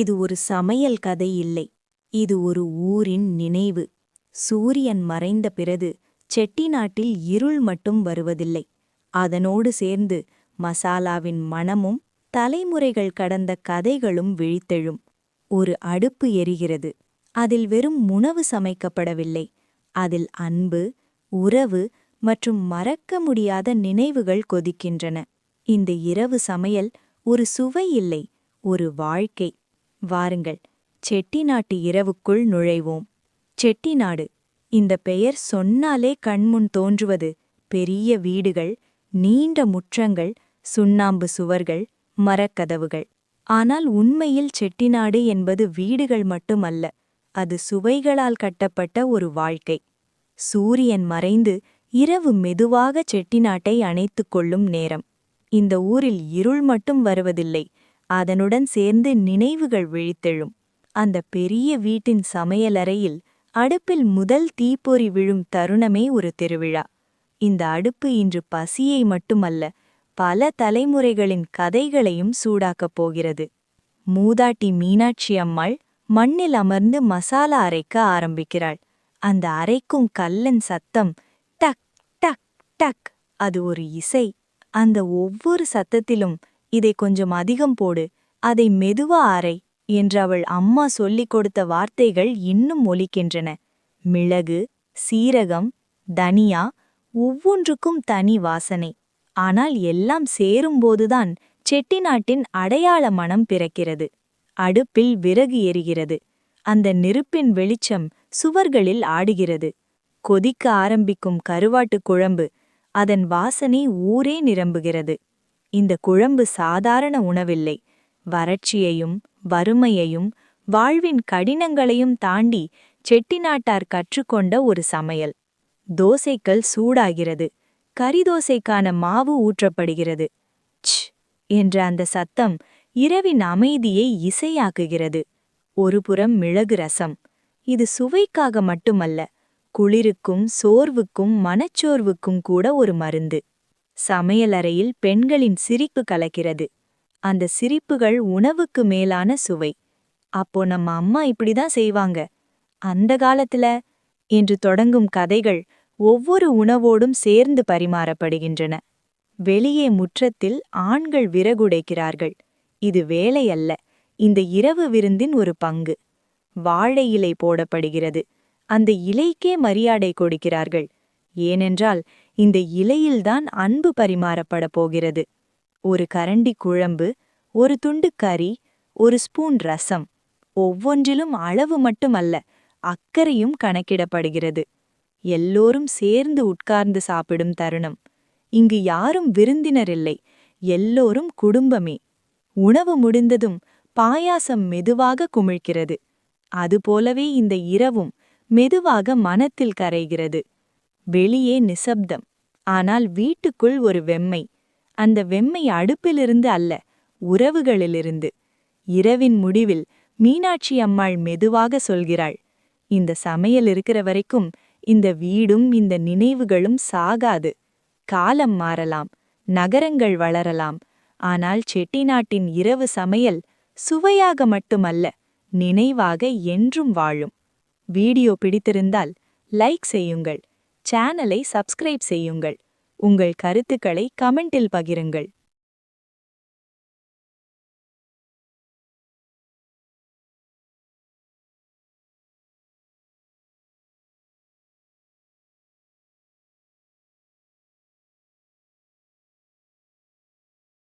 இது ஒரு சமையல் கதை இல்லை. இது ஒரு ஊரின் நினைவு. சூரியன் மறைந்த பிறகு செட்டிநாட்டில் இருள் மட்டும் வருவதில்லை. அதனோடு சேர்ந்து மசாலாவின் மணமும் தலைமுறைகள் கடந்த கதைகளும் விழித்தெழும். ஒரு அடுப்பு எரிகிறது. அதில் வெறும் உணவு சமைக்கப்படவில்லை. அதில் அன்பு உறவு மற்றும் மறக்க முடியாத நினைவுகள் கொதிக்கின்றன. இந்த இரவு சமையல் ஒரு சுவை இல்லை ஒரு வாழ்க்கை. வாருங்கள். செட்டிநாட்டு இரவுக்குள் நுழைவோம். செட்டிநாடு. இந்த பெயர் சொன்னாலே கண்முன் தோன்றுவது. பெரிய வீடுகள் நீண்ட முற்றங்கள் சுண்ணாம்பு சுவர்கள் மரக்கதவுகள். ஆனால் உண்மையில் செட்டிநாடு என்பது வீடுகள் மட்டுமல்ல. அது சுவைகளால் கட்டப்பட்ட ஒரு வாழ்க்கை. சூரியன் மறைந்து இரவு மெதுவாக செட்டிநாட்டை அணைத்துக் கொள்ளும் நேரம். இந்த ஊரில் இருள் மட்டும் வருவதில்லை. அதனுடன் சேர்ந்து நினைவுகள் விழித்தெழும். அந்த பெரிய வீட்டின் சமையலறையில் அடுப்பில் முதல் தீப்பொறி விழும் தருணமே ஒரு திருவிழா. இந்த அடுப்பு இன்று பசியை மட்டுமல்ல பல தலைமுறைகளின் கதைகளையும் சூடாக்கப் போகிறது. மூதாட்டி மீனாட்சி அம்மாள் மண்ணில் அமர்ந்து மசாலா அரைக்க ஆரம்பிக்கிறாள். அந்த அரைக்கும் கல்லன் சத்தம் டக் டக் டக். அது ஒரு இசை. அந்த ஒவ்வொரு சத்தத்திலும் இதை கொஞ்சம் அதிகம் போடு அதை மெதுவா அறை என்று அவள் அம்மா சொல்லிக் கொடுத்த வார்த்தைகள் இன்னும் ஒலிக்கின்றன. மிளகு சீரகம் தனியா ஒவ்வொன்றுக்கும் தனி வாசனை. ஆனால் எல்லாம் சேரும்போதுதான் செட்டிநாட்டின் அடையாள மனம் பிறக்கிறது. அடுப்பில் விறகு எரிகிறது. அந்த நெருப்பின் வெளிச்சம் சுவர்களில் ஆடுகிறது. கொதிக்க ஆரம்பிக்கும் கருவாட்டுக் குழம்பு அதன் வாசனை ஊரே நிரம்புகிறது. இந்த குழம்பு சாதாரண உணவில்லை. வறட்சியையும் வறுமையையும் வாழ்வின் கடினங்களையும் தாண்டி செட்டிநாட்டார் கற்றுக்கொண்ட ஒரு சமையல். தோசைக்கள் சூடாகிறது. கரிதோசைக்கான மாவு ஊற்றப்படுகிறது. ச் என்ற அந்த சத்தம் இரவின் அமைதியை இசையாக்குகிறது. ஒருபுறம் மிளகு ரசம். இது சுவைக்காக மட்டுமல்ல குளிருக்கும் சோர்வுக்கும் மனச்சோர்வுக்கும் கூட ஒரு மருந்து. சமையலறையில் பெண்களின் சிரிப்பு கலக்கிறது. அந்த சிரிப்புகள் உணவுக்கு மேலான சுவை. அப்போ நம்ம அம்மா இப்படிதான் செய்வாங்க. அந்த காலத்துல என்று தொடங்கும் கதைகள் ஒவ்வொரு உணவோடும் சேர்ந்து பரிமாறப்படுகின்றன. வெளியே முற்றத்தில் ஆண்கள் விறகுடைக்கிறார்கள். இது வேலையல்ல. இந்த இரவு விருந்தின் ஒரு பங்கு. வாழை இலை போடப்படுகிறது. அந்த இலைக்கே மரியாதை கொடுக்கிறார்கள். ஏனென்றால் இந்த இலையில்தான் அன்பு பரிமாறப்பட போகிறது. ஒரு கரண்டி குழம்பு ஒரு துண்டு கறி ஒரு ஸ்பூன் ரசம் ஒவ்வொன்றிலும் அளவு மட்டுமல்ல அக்கறையும் கணக்கிடப்படுகிறது. எல்லோரும் சேர்ந்து உட்கார்ந்து சாப்பிடும் தருணம். இங்கு யாரும் விருந்தினரில்லை எல்லோரும் குடும்பமே. உணவு முடிந்ததும் பாயாசம் மெதுவாக குமிழ்கிறது. அதுபோலவே இந்த இரவும் மெதுவாக மனத்தில் கரைகிறது. வெளியே நிசப்தம். ஆனால் வீட்டுக்குள் ஒரு வெம்மை. அந்த வெம்மை அடுப்பிலிருந்து அல்ல உறவுகளிலிருந்து. இரவின் முடிவில் மீனாட்சி அம்மாள் மெதுவாக சொல்கிறாள் இந்த சமையல் இருக்கிற வரைக்கும் இந்த வீடும் இந்த நினைவுகளும் சாகாது. காலம் மாறலாம் நகரங்கள் வளரலாம். ஆனால் செட்டிநாட்டின் இரவு சமையல் சுவையாக மட்டுமல்ல நினைவாக என்றும் வாழும். வீடியோ பிடித்திருந்தால் லைக் செய்யுங்கள். சேனலை சப்ஸ்கிரைப் செய்யுங்கள். உங்கள் கருத்துக்களை கமெண்டில் பகிருங்கள்.